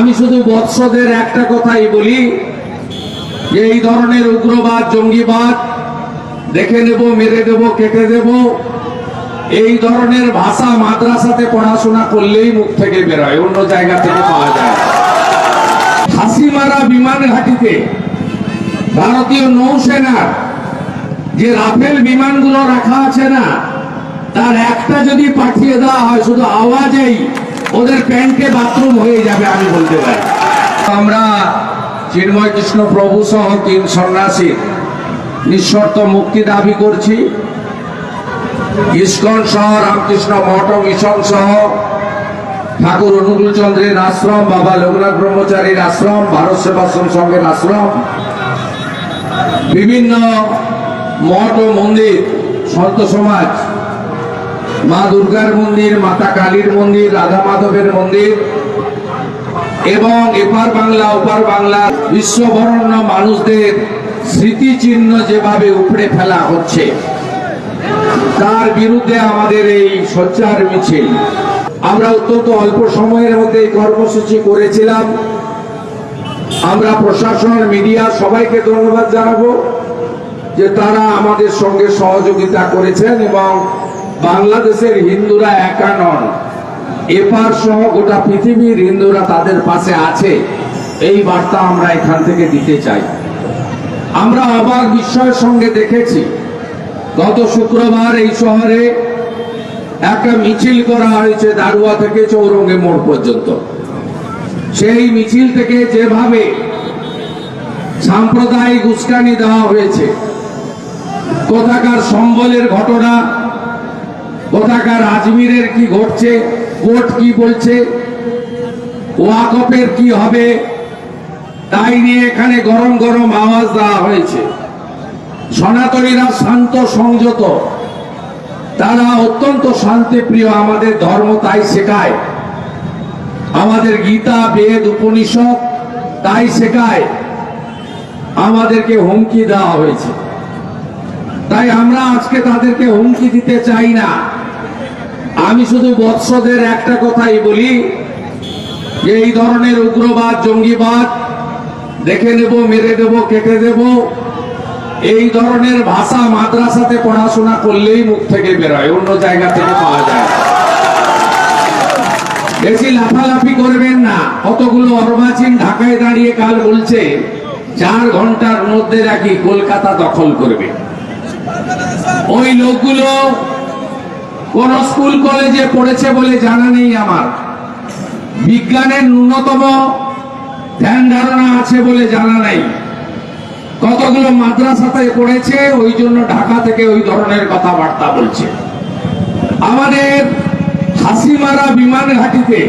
আমি শুধু বৎসদের একটা কথাই বলি, যে এই ধরনের উগ্রবাদ, জঙ্গিবাদ দেখে নেব, মেরে দেব, কেটে দেব এই ধরনের ভাষা মাদ্রাসাতে পড়াশোনা করলেই মুখ থেকে বেরোয়, অন্য জায়গা থেকে পাওয়া যায়। হাসিমারা বিমান ঘাটিতে ভারতীয় নৌসেনার যে রাফেল বিমানগুলো রাখা আছে না, তার একটা যদি পাঠিয়ে দেওয়া হয়, শুধু আওয়াজেই ওদের প্যান্টে বাথরুম হয়ে যাবে আমি বলতে পারি। আমরা চিন্ময় কৃষ্ণ প্রভু সহ তিন সন্ন্যাসীর নিঃশর্ত মুক্তি দাবি করছি। ইস্কন সহ রামকৃষ্ণ মঠ মিশন সহ ঠাকুর অনুকূল চন্দ্রের আশ্রম, বাবা লোকনাথ ব্রহ্মচারীর আশ্রম, ভারত সেবাশ্রম সংঘের আশ্রম, বিভিন্ন মঠ ও মন্দির, সন্ত সমাজ মা দুর্গার মন্দির, মাতা কালীর মন্দির, রাধা মাধবের মন্দির এবং এপার বাংলা, ওপার বাংলা বিশ্ববরণ্য মানুষদের স্মৃতিচিহ্ন যেভাবে উপড়ে ফেলা হচ্ছে, তার বিরুদ্ধে আমাদের এই সোচ্চার মিছিল। আমরা অত্যন্ত অল্প সময়ের মধ্যে কর্মসূচি করেছিলাম। আমরা প্রশাসন, মিডিয়া সবাইকে ধন্যবাদ জানাব যে তারা আমাদের সঙ্গে সহযোগিতা করেছেন এবং বাংলাদেশের হিন্দুরা একা নন। এপার সহ গোটা পৃথিবীর হিন্দুরা তাদের পাশে আছে। এই বার্তা আমরা এখান থেকে দিতে চাই। আমরা আবার বিস্ময়ের সঙ্গে দেখেছি, গত শুক্রবার এই শহরে একটা মিছিল করা হয়েছে দারুয়া থেকে চৌরঙ্গে মোড় পর্যন্ত। সেই মিছিল থেকে যেভাবে সাম্প্রদায়িক উস্কানি দেওয়া হয়েছে, কোথাকার সম্বলের ঘটনা কোথাকার আজমিরের কি ঘটছে, কোর্ট কি বলছে, ওয়াকফের কি হবে, তাই নিয়ে এখানে গরম গরম আওয়াজ দেওয়া হয়েছে। সনাতনীরা শান্ত সংযত। তারা অত্যন্ত শান্তিপ্রিয়, আমাদের ধর্ম তাই শেখায়। আমাদের গীতা, বেদ, উপনিষদ তাই শেখায়। আমাদেরকে হুমকি দেওয়া হয়েছে। তাই আমরা আজকে তাদেরকে হুমকি দিতে চাই না। আমি শুধু বৎসদের একটা কথাই বলি, যে এই ধরনের উগ্রবাদ, জঙ্গিবাদ, দেখে নেব, মেরে দেব কেটে দেব এই ধরনের ভাষা মাদ্রাসাতে পড়াশোনা করলেই মুখ থেকে বেরোয়, অন্য জায়গা থেকে পাওয়া যায় বেশি লাফালাফি করবেন না, কতগুলো অর্বাচীন ঢাকায় দাঁড়িয়ে কাল বলছে, চার ঘণ্টার মধ্যে নাকি কলকাতা দখল করবে। ওই লোকগুলো কোন স্কুল কলেজে পড়েছে বলে জানা নেই আমার। বিজ্ঞানের ন্যূনতম ধ্যান ধারণা আছে বলে জানা নেই। কতগুলো মাদ্রাসাতে পড়েছে, ওই জন্য ঢাকা থেকে ওই ধরনের কথাবার্তা বলছে। আমাদের হাসিমারা বিমান ঘাটিতে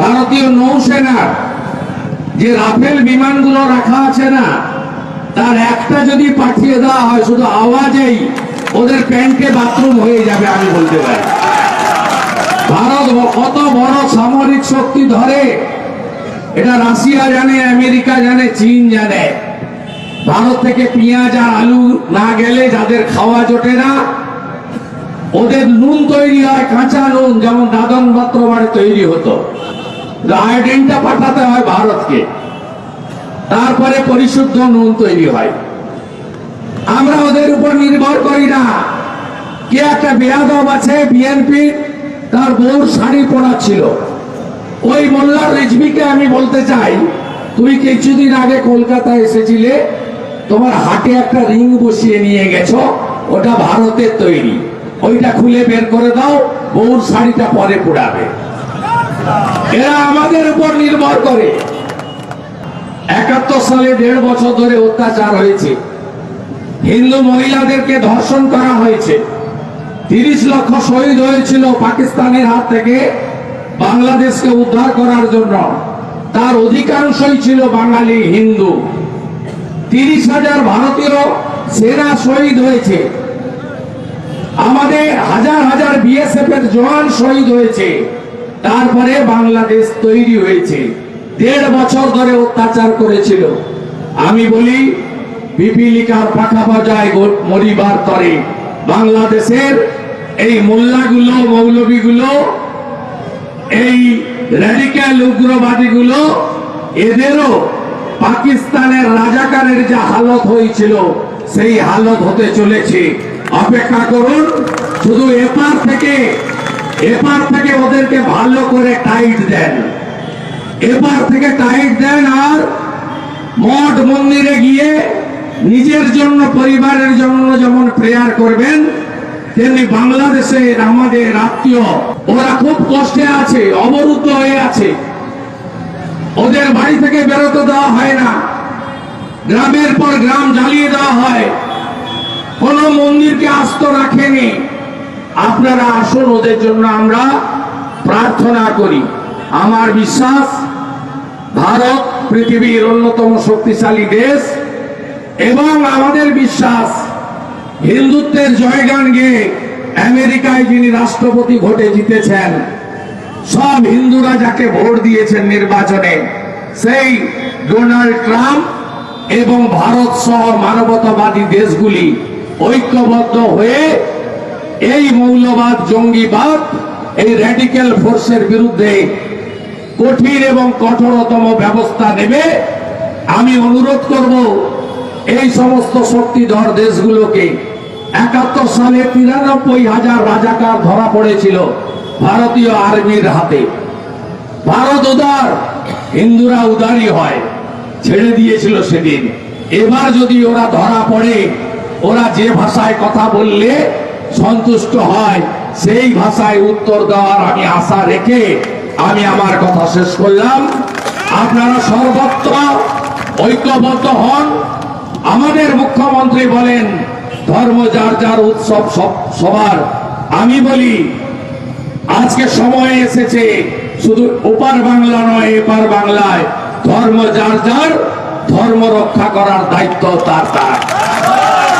ভারতীয় নৌসেনার যে রাফেল বিমানগুলো রাখা আছে না, তার একটা যদি পাঠিয়ে দেওয়া হয়, শুধু আওয়াজেই ওদের প্যান্টে বাথরুম হয়ে যাবে, আমি বলতে পারি। ভারত কত বড় সামরিক শক্তি ধরে। এটা রাশিয়া জানে, আমেরিকা জানে, চীন জানে। ভারত থেকে পেঁয়াজ আর আলু না গেলে যাদের খাওয়া জোটে না, ওদের নুন তৈরি হয়, কাঁচা নুন, যেমন দাদন পাত্র বাড়ি তৈরি হতো। আয়োডিনটা পাঠাতে হয় ভারতকে। তারপরে পরিশুদ্ধ নুন তৈরি হয়। আমরা ওদের উপর নির্ভর করি না। কে একটা বেয়াদব আছে বিএনপি তার বউর শাড়ি পরা ছিল ওই মোল্লার রিজভিকে আমি বলতে চাই, তুই কিছুদিন আগে কলকাতায় এসেছিলে, তোমার হাটে একটা রিং বসিয়ে নিয়ে গেছো, ওটা ভারতের তৈরি। ওইটা খুলে বের করে দাও, বউর শাড়িটা পরে পোড়াবে। এরা আমাদের উপর নির্ভর করে। একাত্তর সালে দেড় বছর ধরে অত্যাচার হয়েছে। হিন্দু মহিলাদেরকে ধর্ষণ করা হয়েছে। তিরিশ লক্ষ শহীদ হয়েছিল পাকিস্তানের হাত থেকে বাংলাদেশকে উদ্ধার করার জন্য। তার অধিকাংশই ছিল বাঙালি হিন্দু। তিরিশ হাজার ভারতীয় সেনা শহীদ হয়েছে। আমাদের হাজার হাজার বিএসএফ এর জওয়ান শহীদ হয়েছে। তারপরে বাংলাদেশ তৈরি হয়েছে। দেড় বছর ধরে অত্যাচার করেছিল। আমি বলি পিপিলিকার পাখা বাজায় মরিবার তরে। বাংলাদেশের এই মোল্লাগুলো, মৌলবীগুলো, এই র্যাডিক্যাল উগ্রবাদীগুলো, এদেরও পাকিস্তানের রাজাকারের যা হালত হয়েছিল, সেই হালত হতে চলেছে। অপেক্ষা করুন, শুধু এপার থেকে এপার থেকে ওদেরকে ভালো করে টাইট দেন। এপার থেকে টাইট দেন আর মঠ মন্দিরে গিয়ে নিজের জন্য, পরিবারের জন্য যেমন প্রেয়ার করবেন, তেমনি বাংলাদেশের আমাদের আত্মীয়, ওরা খুব কষ্টে আছে, অবরুদ্ধ হয়ে আছে। ওদের বাড়ি থেকে বেরোতে দেওয়া হয় না। গ্রামের পর গ্রাম জ্বালিয়ে দেওয়া হয়। কোন মন্দিরকে আস্ত রাখেনি। আপনারা আসুন, ওদের জন্য আমরা প্রার্থনা করি। আমার বিশ্বাস, ভারত পৃথিবীর অন্যতম শক্তিশালী দেশ। এবং আমাদের বিশ্বাস, হিন্দুত্বের জয়গান গেয়ে আমেরিকায় যিনি রাষ্ট্রপতি ভোটে জিতেছেন, সব হিন্দুরা যাকে ভোট দিয়েছেন নির্বাচনে, সেই ডোনাল্ড ট্রাম্প এবং ভারত সহ মানবতাবাদী দেশগুলি ঐক্যবদ্ধ হয়ে এই মৌলবাদ, জঙ্গিবাদ, এই র্যাডিক্যাল ফোর্সের বিরুদ্ধে কঠিন এবং কঠোরতম ব্যবস্থা নেবে। আমি অনুরোধ করব এই সমস্ত শক্তিধর দেশগুলোকে একাত্তর সালে তিরানব্বই হাজার রাজাকার ধরা পড়েছিল ভারতীয় আর্মির হাতে। ভারত উদার, হিন্দুরা উদারই হয়, ছেড়ে দিয়েছিল সেদিন। এবার যদি ওরা ধরা পড়ে, ওরা যে ভাষায় কথা বললে সন্তুষ্ট হয়, সেই ভাষায় উত্তর দেওয়ার আমি আশা রেখে আমি আমার কথা শেষ করলাম। আপনারা সর্বত্র ঐক্যবদ্ধ হন আমাদের মুখ্যমন্ত্রী বলেন, ধর্ম যার যার উৎসব সব, সবার। আমি বলি, আজকে সময় এসেছে শুধু ওপার বাংলা নয়, এপার বাংলায়। ধর্ম যার যার, ধর্ম রক্ষা করার দায়িত্ব তার তার।